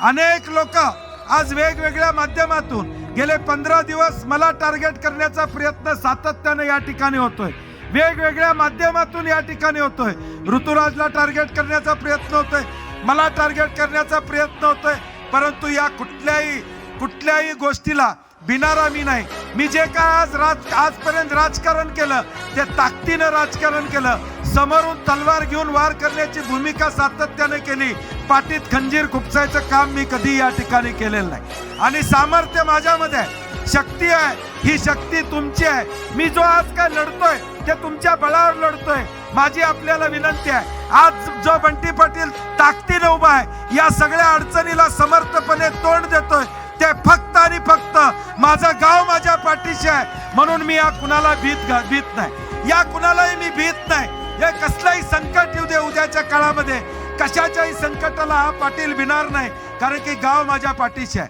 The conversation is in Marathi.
अनेक लोक आज वेगवेगळ्या माध्यमातून गेले पंधरा दिवस मला टार्गेट करण्याचा प्रयत्न सातत्याने या ठिकाणी होतोय. वेगवेगळ्या माध्यमातून या ठिकाणी होतोय. ऋतुराजला टार्गेट करण्याचा प्रयत्न होतोय. मला टार्गेट करण्याचा प्रयत्न होतोय. परंतु या कुठल्याही कुठल्याही गोष्टीला भिनारा मी नाही. मी जे काय आज राज आजपर्यंत राजकारण केलं ते ताकदीनं राजकारण केलं. समोरून तलवार घेऊन वार करण्याची भूमिका सातत्याने केली. पाठीत खंजीर खुपसायचं काम मी कधी या ठिकाणी केलेलं नाही. आणि सामर्थ्य माझ्यामध्ये आहे. शक्ती आहे. ही शक्ती तुमची आहे. मी जो आज काय लढतोय ते तुमच्या बळावर लढतोय. माझी आपल्याला विनंती आहे. आज जो बंटी पाटील ताकदीने उभा आहे या सगळ्या अडचणीला समर्थपणे तोंड देतोय. ते फक्त आणि फक्त माझं गाव माझ्या पाठीशी आहे. म्हणून मी या कुणाला भीत भीत नाही. या कुणालाही मी भीत नाही. सध्याच्या काळामध्ये कशाच्याही संकटाला पाटील भिणार नाही कारण की गाव माझ्या पाठीशी आहे.